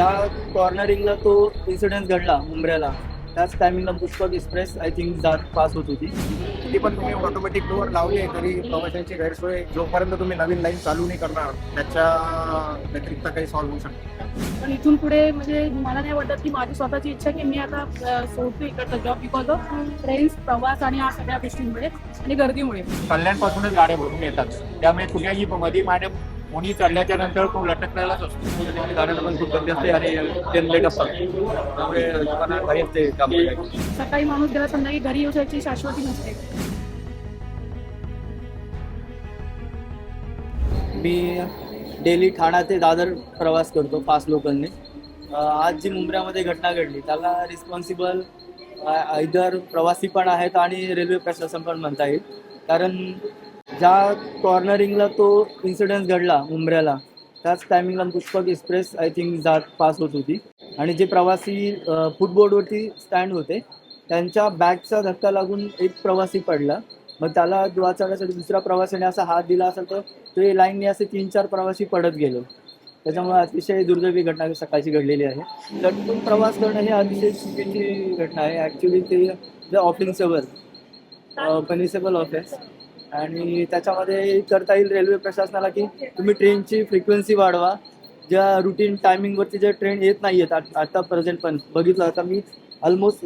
ज्या कॉर्नरिंगला तो इन्सिडेंट घडला मुंबऱ्याला त्याच टायमिंगला पुष्पक एक्सप्रेस आय थिंक जात पास होत होती. किती पण तुम्ही ऑटोमॅटिक डोअर लावले तरी प्रवाशांची गैरसोय जोपर्यंत तुम्ही नवीन लाईन चालू नाही करणार त्याच्या व्यतिरिक्त काही सॉल्व्ह होऊ शकतो पण इथून पुढे म्हणजे मला नाही वाटत की माझी स्वतःची इच्छा की मी आता सोडतो इकडचा जॉब बिकॉज ऑफ ट्रेन्स प्रवास आणि या सगळ्या गोष्टींमुळे आणि गर्दीमुळे. कल्याणपासूनच गाड्या भरून येतात. त्यामुळे कुठल्याही मध्ये मॅडम कोणी चढल्याच्या नंतर तो लटकलेलाच असतो. पण खूप गर्दी असते आणि ट्रेन लेट असतात. त्यामुळे लोकांना घाई असते काम सकाळी माणूस गेला संध्याकाळी घरी येऊ जायची शाश्वती नसते. मी डेली ठाणा ते दादर प्रवास करतो फास्ट लोकलने. आज जी मुंबऱ्यामध्ये घटना घडली त्याला रिस्पॉन्सिबल इतर प्रवासी पण आहेत आणि रेल्वे प्रशासन पण म्हणता येईल. कारण ज्या कॉर्नरिंगला तो इन्सिडेंट घडला मुंब्र्याला त्याच टायमिंगला पुष्पक एक्सप्रेस आय थिंक जात पास होत होती. आणि जे प्रवासी फुटबोर्डवरती स्टँड होते त्यांच्या बॅगचा धक्का लागून एक प्रवासी पडला. मग त्याला वाचवण्यासाठी दुसऱ्या प्रवाशाने असा हात दिला असेल तर ते लाईनने असे तीन चार प्रवासी पडत गेलो. त्याच्यामुळे अतिशय दुर्दैवी घटना सकाळची घडलेली आहे. लटकून प्रवास करणं हे अतिशय चुकीची घटना आहे. ॲक्च्युली ते द ऑफेन्सेबल पनिसेबल ऑफेन्स आणि त्याच्यामध्ये करता येईल रेल्वे प्रशासनाला की तुम्ही ट्रेनची फ्रिक्वेन्सी वाढवा. ज्या रुटीन टायमिंगवरती ज्या ट्रेन येत नाही आहेत आता प्रेझेंट पण. बघितलं आता मी ऑलमोस्ट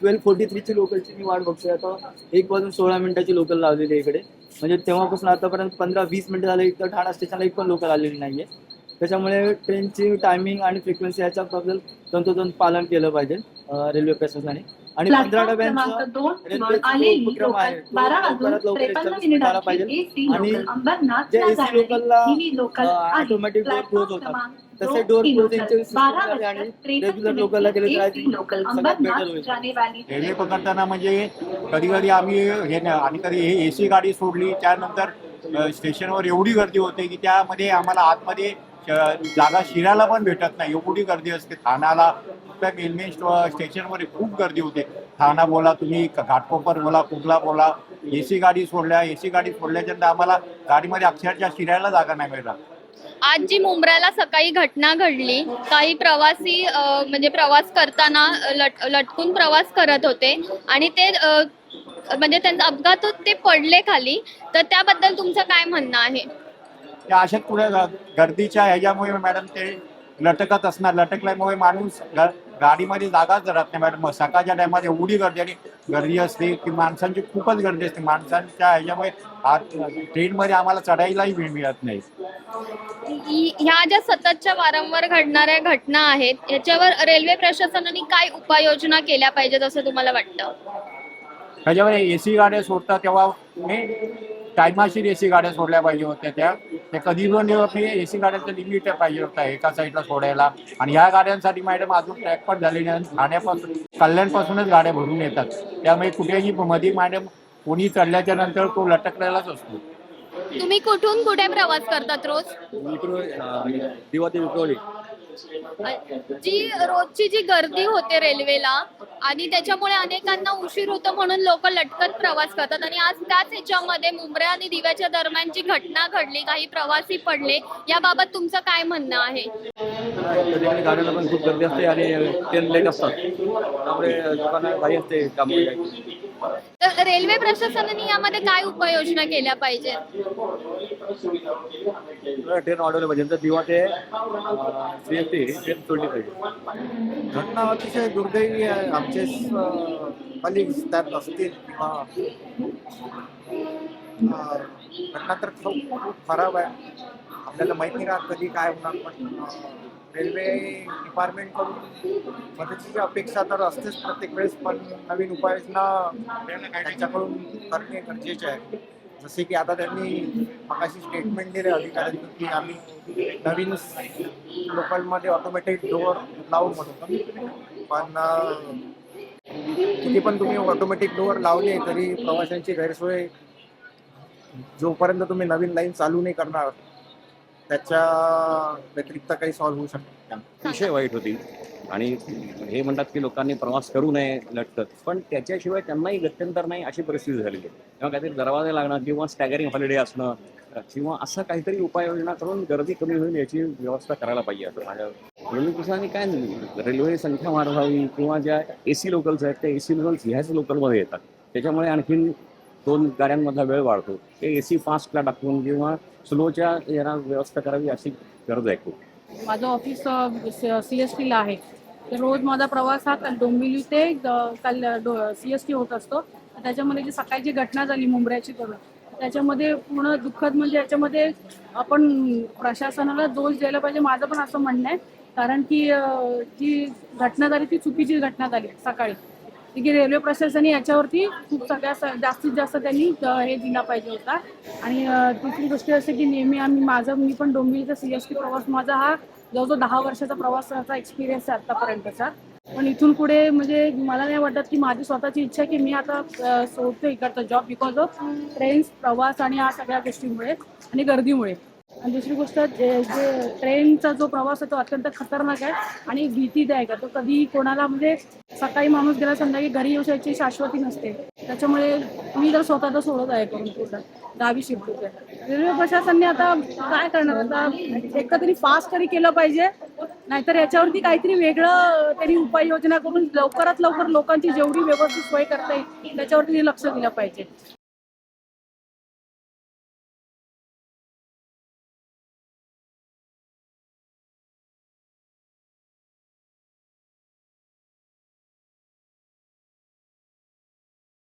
ट्वेल्व फोर्टी थ्रीची लोकलची मी वाट बघतोय. आता एक वाजून सोळा मिनिटाची लोकल लावलेली आहे इकडे. म्हणजे तेव्हापासून आतापर्यंत पंधरा वीस मिनिटं झाले इथं ठाणा स्टेशनला एक पण लोकल आलेली नाही आहे त्याच्यामुळे ट्रेनची टायमिंग आणि फ्रिक्वेन्सी याच्याबद्दल तंतोतंत पालन केलं पाहिजे रेल्वे प्रशासनाने. आणि पंधरा डब्यांचं जो एसी लोकलला, ही होतात. क्रमांक तसे आणि लोकलला तर एसी होईल. वाली रेल्वे पकडताना म्हणजे कधी कधी आम्ही हे न- आणि कधी हे ए सी गाडी सोडली त्यानंतर स्टेशनवर एवढी गर्दी होते की त्यामध्ये आम्हाला आतमध्ये जागा शिरायला पण भेटत नाही. एवढी गर्दी असते. ठाण्याला त्या मेन स्टेशनवर खूप गर्दी होते. ठाणा बोला तुम्ही घाटकोपर बोला कुर्ला बोला ए सी गाडी सोडल्या ए सी गाडी सोडल्याच्या नंतर आम्हाला गाडीमध्ये अक्षरशः शिरायला जागा नाही मिळणार आज जी मुंब्र्याला सकाळी घटना घडली काही प्रवासी म्हणजे प्रवास करताना लट लटकून प्रवास करत होते आणि ते म्हणजे त्यांचा अपघात ते पडले खाली. तर त्याबद्दल तुमचं काय म्हणणं आहे? त्या अशाच पुढे गर्दीच्या ह्याच्यामुळे मॅडम ते लटकत असणार. लटकल्यामुळे माणूस गाडीमध्ये जागाच राहत नाही. मॅडम सकाळच्या टायमात एवढी गर्दी आणि गर्दी असते की माणसांची खूपच गर्दी असते. माणसांच्या ह्याच्यामुळे ट्रेनमध्ये आम्हाला चढायलाही वेळ मिळत नाही. ह्या ज्या सततच्या वारंवार घडणाऱ्या घटना आहेत याच्यावर रेल्वे प्रशासनाने काय उपाययोजना केल्या पाहिजेत असं तुम्हाला वाटतं? त्याच्यावर ए सी गाड्या सोडतात तेव्हा टायमाशीर ए सी गाड्या सोडल्या पाहिजे होत्या त्या. ते कधी पण ए सी गाड्यांचं लिमिट पाहिजे होतं एका साईडला सोडायला. आणि ह्या गाड्यांसाठी मॅडम अजून ट्रॅक पण झाले नाही. ठाण्यापासून कल्याणपासूनच गाड्या भरून येतात. त्यामुळे कुठेही मध्ये मॅडम कोणी चढल्याच्या नंतर तो लटकलेलाच असतो. तुम्ही कुठून कुठे प्रवास करतात रोज? दिवा ते विक्रोळी. जी रोजची जी गर्दी होते रेल्वेला आणि त्याच्यामुळे अनेकांना उशीर होतो म्हणून लोक लटकत प्रवास करतात. आणि आज त्याच ह्याच्यामध्ये मुंबई आणि दिव्याच्या दरम्यान जी घटना घडली काही प्रवासी पडले याबाबत तुमचं काय म्हणणं आहे? गाड्याला पण खूप गर्दी असते आणि ट्रेन लेट असतात. त्यामुळे लोकांना घाई असते काम तर रेल्वे प्रशासनाने यामध्ये काय उपाययोजना केल्या पाहिजेत? ट्रेन वाढवलं पाहिजे. तर दिवा ते सीएसटी ट्रेन सोडली पाहिजे. घटना अतिशय दुर्दैवी आहे. आमचे कलिग्स त्यात असतील किंवा घटना तर खूप खूप खराब आहे. आपल्याला माहिती नाही राहत कधी काय होणार पण रेल्वे डिपार्टमेंटकडून मदतीची अपेक्षा तर असतेच प्रत्येक वेळेस पण नवीन उपाययोजना त्यांच्याकडून करणे गरजेचे आहे. जसे की आता त्यांनी मगाशी स्टेटमेंट दिले अधिकाऱ्यांनी की आम्ही नवीन लोकलमध्ये ऑटोमॅटिक डोअर लावू म्हणतो. पण किती पण तुम्ही ऑटोमॅटिक डोअर लावले तरी प्रवाशांची गैरसोय जोपर्यंत तुम्ही नवीन लाईन चालू नाही करणार त्याच्या व्यतिरिक्त काही सॉल्व्ह होऊ शकतात अतिशय वाईट होती. आणि हे म्हणतात की लोकांनी प्रवास करू नये लटकत. पण त्याच्याशिवाय त्यांनाही गत्यंतर नाही अशी परिस्थिती झालेली आहे. तेव्हा काहीतरी दरवाजे लागणं किंवा स्टॅगरिंग हॉलिडे असणं किंवा असं काहीतरी उपाययोजना करून गर्दी कमी होईल याची व्यवस्था करायला पाहिजे असं माझ्या रेल्वे प्रशासनाने काय नाही, रेल्वे संख्या वाढवावी किंवा ज्या ए सी लोकल्स आहेत त्या ए सी लोकल्स ह्याच लोकलमध्ये येतात. त्याच्यामुळे आणखीन दोन गाड्यांमधला वेळ वाढतो. ते ए सी फास्टला टाकून किंवा स्लोच्या याला व्यवस्था करावी अशी गरज आहे खूप. माझं ऑफिस सी एस टीला आहे. तर रोज माझा प्रवास हा डोंबिवली ते काल सी एस टी होत असतो. त्याच्यामध्ये जी सकाळची घटना झाली मुंबऱ्याची करून त्याच्यामध्ये पूर्ण दुःखद म्हणजे याच्यामध्ये आपण प्रशासनाला दोष द्यायला पाहिजे माझं पण असं म्हणणं आहे. कारण की जी घटना झाली ती चुकीची घटना झाली सकाळी. की रेल्वे प्रशासन याच्यावरती खूप सगळ्या जास्तीत जास्त त्यांनी हे दिला पाहिजे होता. आणि अ, दुसरी गोष्ट अशी की नेहमी आम्ही माझं मी पण डोंबिवलीचा सी एस टी प्रवास माझा हा जवळजवळ दहा वर्षाचा प्रवासाचा एक्सपिरियन्स आहे आतापर्यंतचा. पण इथून पुढे म्हणजे मला नाही वाटत की माझी स्वतःची इच्छा आहे की मी आता सोडतो इकडचा जॉब बिकॉज ऑफ ट्रेन्स प्रवास आणि या सगळ्या गोष्टींमुळे आणि गर्दीमुळे. आणि दुसरी गोष्ट जे जे ट्रेनचा जो प्रवास आहे तो अत्यंत खतरनाक आहे आणि भीतीदायक आहे. तो कधी कोणाला म्हणजे सकाळी माणूस गेला संध्याकाळी घरी येऊ याची शाश्वती नसते. त्याच्यामुळे मी तर स्वतः तर सोडत आहे करून पूर्ण. दहावी शिफ्ट होते. रेल्वे प्रशासनाने आता काय करणार? आता एक तरी फास्ट तरी केलं पाहिजे नाहीतर याच्यावरती काहीतरी वेगळं त्यांनी उपाययोजना करून लवकरात लवकर लोकांची जेवढी व्यवस्थित सोय करता येईल त्याच्यावरती लक्ष दिलं पाहिजे.